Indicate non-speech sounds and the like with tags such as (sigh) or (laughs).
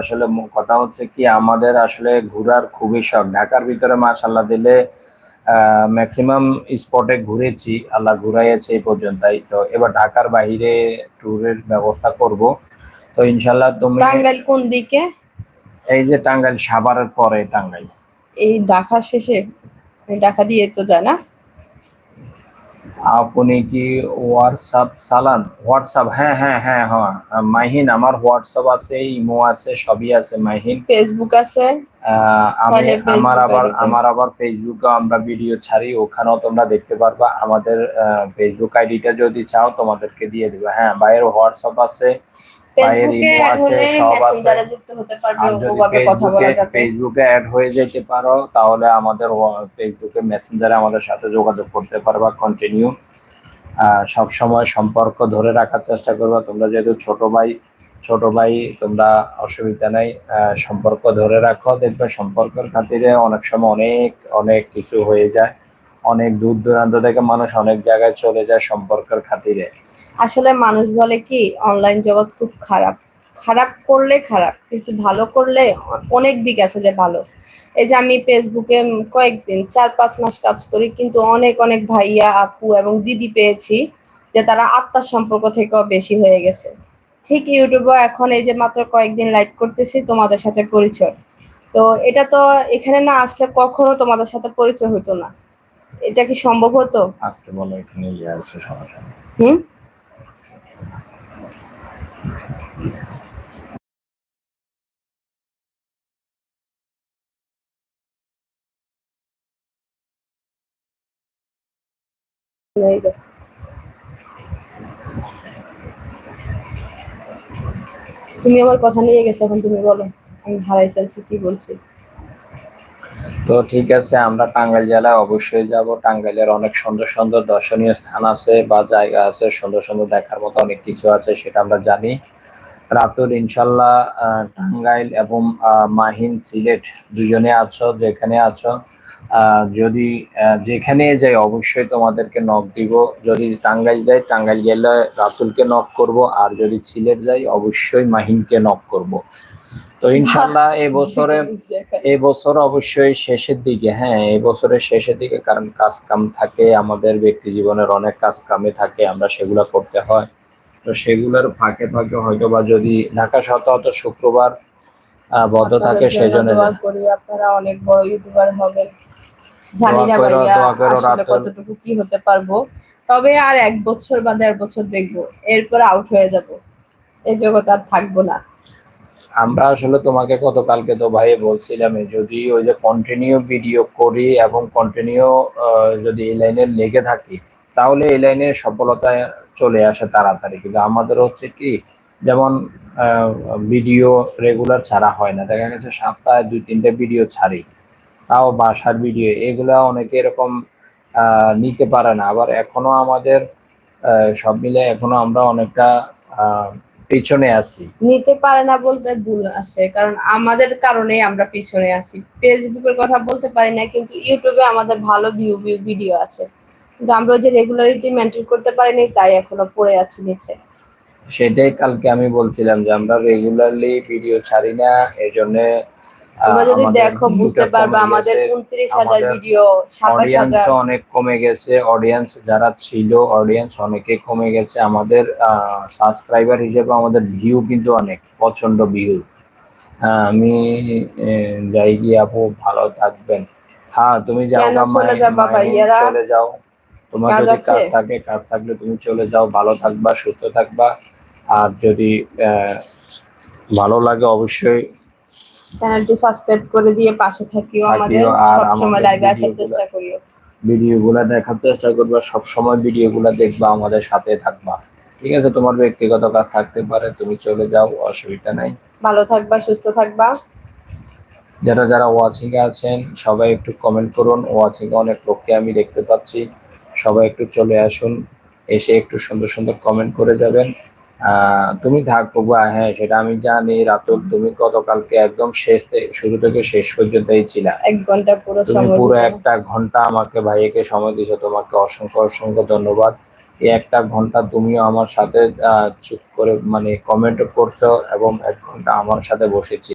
আসলে কথা হচ্ছে কি আমাদের আসলে ঘোরার খুবই শখ। ঢাকার ভিতরে মাশাল্লাহ দিলে ম্যাক্সিমাম স্পটে ঘুরেছি আল্লাহ ঘুরাইয়াছে এই পর্যন্তই। তো এবার ঢাকার বাইরে ট্যুরের ব্যবস্থা করব। তো ইনশাল্লাহ তুমি টাঙ্গাইল কোন দিকে? এই যে টাঙ্গাইল সাভারের পরে টাঙ্গাইল। এই ঢাকা শেষে? ঢাকা দিয়ে তো যায় না? আপনি কি হোয়াটসঅ্যাপ চালান? হোয়াটসঅ্যাপ হ্যাঁ হ্যাঁ হ্যাঁ হ্যাঁ। মাহিন আমার হোয়াটসঅ্যাপ আছে ইমো আছে সবই আছে মাহিন ফেসবুক আছে। আমি আমার আবার আমার আবার ফেসবুকে আমরা ভিডিও ছাড়ি ওখানেও তোমরা দেখতে পারবা। আমাদের ফেসবুক আইডিটা যদি চাও তোমাদেরকে দিয়ে দেবে। হ্যাঁ বাইরের হোয়াটসঅ্যাপ আছে। ফেসবুকে অ্যাড হলে মেসেঞ্জারে যুক্ত হতে পারবে ওভাবে কথা বলা যাবে। ফেসবুকে অ্যাড হয়ে যেতে পারো তাহলে আমাদের ফেসবুকে মেসেঞ্জারে আমাদের সাথে যোগাযোগ করতে পারবা কন্টিনিউ সব সময় সম্পর্ক ধরে রাখার চেষ্টা করবা। তোমরা যেহেতু ছোট ভাই ছোট ভাই তোমরা অসুবিধা নাই। সম্পর্ক ধরে রাখো। দেখবে সম্পর্কের খাতিরে অনেক সময় অনেক অনেক কিছু হয়ে যায়। অনেক দূর দূরান্ত থেকে মানুষ অনেক জায়গায় চলে যায় সম্পর্কের খাতিরে। আসলে মানুষ বলে কি অনলাইন জগৎ খুব খারাপ। খারাপ করলে খারাপ কিন্তু ভালো করলে অনেক দিক আছে যে ভালো। এই যে আমি ফেসবুকে কয়েকদিন চার পাঁচ মাস কাজ করি কিন্তু অনেক অনেক ভাইয়া আপু এবং দিদি পেয়েছি যে তারা আত্মার সম্পর্ক থেকেও বেশি হয়ে গেছে। ঠিক ইউটিউবে এখন এই যে মাত্র কয়েকদিন লাইভ করতেছি তোমাদের সাথে পরিচয়। তো এটা তো এখানে না আসলে কখনো তোমাদের সাথে পরিচয় হতো না। এটা কি সম্ভব হতো? আজকে বলো এখানে হুম? যে। তুমি আমার কথা নিয়ে গেছো, এখন তুমি বলো, আমি হারাই ফেলছি, কি বলছি? তো ঠিক আছে, আমরা টাঙ্গাইল জেলায় অবশ্যই যাব। টাঙ্গাইলের অনেক সুন্দর সুন্দর দর্শনীয় স্থান আছে বা জায়গা আছে, সুন্দর সুন্দর দেখার মতো অনেক কিছু আছে, সেটা আমরা জানি। রাতুর ইনশাল্লাহ টাঙ্গাইল এবং মাহিন, সিলেট দুজনে আছো, যেখানে আছো। যদি যেখানে যাই অবশ্যই তোমাদেরকে নক দিব। যদি টাঙ্গাইল যাই টাঙ্গাইল গেলে রাতুলকে নক করব। আর যদি সিলেট যাই অবশ্যই মাহিনকে নক করব। তো ইনশাল্লাহ এই বছরে (laughs) এই বছর অবশ্যই শেষের দিকে হ্যাঁ এই বছরের শেষের দিকে কারণ কাজ কাম থাকে আমাদের ব্যক্তি জীবনের অনেক কাজ কামে থাকে আমরা সেগুলো করতে হয়। তো সেগুলোর ফাঁকে ফাঁকে হয়তো বা যদি ঢাকা শত শুক্রবার বন্ধ থাকে সেই জন্য আপনারা অনেক বড় ইউটিউবার হবেন। জানি না ভাইয়া আসলে কতটুকু কি হতে পারব। তবে আর এক বছর বা দেড় বছর দেখব এরপর আউট হয়ে যাব। এই জগৎ আর থাকব না। আমরা আসলে তোমাকে গতকালকে তো ভাই বলছিলাম যদি ওই যে কন্টিনিউ ভিডিও করি এবং কন্টিনিউ যদি এই লাইনে লেগে থাকি তাহলে এই লাইনে সফলতা চলে আসে তাড়াতাড়ি। কিন্তু আমাদের হচ্ছে কি যেমন ভিডিও রেগুলার ছাড়া হয় না। দেখা গেছে সপ্তাহে দুই তিনটে ভিডিও ছাড়ি। তাও বাসার ভিডিও এগুলা অনেকে এরকম আহ, নিতে পারে না। আবার এখনও আমাদের সব মিলে এখনও আমরা অনেকটা আহ, পিছনে আছি। নিতে পারে না বলতে ভুল আছে কারণ আমাদের কারণেই আমরা পিছনে আছি। ফেসবুকের কথা বলতে পারি না কিন্তু ইউটিউবে আমাদের ভালো ভিউ ভিউ ভিডিও আছে। কিন্তু আমরা যে রেগুলারিটি মেনটেন করতে পারি পারিনি তাই এখনও পড়ে আছি নিচে। সেটাই কালকে আমি বলছিলাম যে আমরা রেগুলারলি ভিডিও ছাড়ি না এই জন্য তোমরা যদি দেখো বুঝতে পারবে আমাদের উনত্রিশ হাজার ভিডিও সাতাশ হাজার। অনেক কমে গেছে অডিয়েন্স যারা ছিল অডিয়েন্স অনেকে কমে গেছে। আমাদের সাবস্ক্রাইবার হিসেবে আমাদের ভিউ কিন্তু অনেক প্রচণ্ড ভিউ আমি যাই গিয়ে আপু ভালো থাকবেন। হ্যাঁ তুমি যাও না চলে যাও। তোমার যদি কাজ থাকে কাজ থাকলে তুমি চলে যাও ভালো থাকবা সুস্থ থাকবা। আর যদি আহ, ভালো লাগে অবশ্যই চ্যানেলটি সাবস্ক্রাইব করে দিয়ে পাশে থাকিও আমাদের সবসময় লাইভে আসার চেষ্টা করিও। ভিডিও গুলা দেখার চেষ্টা করবা সবসময় ভিডিও গুলা দেখবা আমাদের সাথে থাকবা। ঠিক আছে তোমার ব্যক্তিগত কাজ থাকতে পারে তুমি চলে যাও অসুবিধা নাই। ভালো থাকবা সুস্থ থাকবা। যারা যারা ওয়াচিং এ আছেন সবাই একটু কমেন্ট করুন। ওয়াচিং এ অনেক লোককে আমি দেখতে পাচ্ছি। সবাই একটু চলে আসুন এসে একটু সুন্দর সুন্দর কমেন্ট করে যাবেন। তুমি থাকব বা হ্যাঁ সেটা আমি জানি রাতুল তুমি গতকালকে একদম শেষ শুরু থেকে শেষ পর্যন্তই ছিল। এক ঘণ্টা পুরো তুমি পুরো একটা ঘণ্টা আমাকে ভাইয়াকে সময় দিছো তোমাকে অসংখ্য অসংখ্য ধন্যবাদ। এই একটা ঘণ্টা তুমিও আমার সাথে আহ, চুপ করে মানে কমেন্ট করছ এবং এক ঘণ্টা আমার সাথে বসেছি।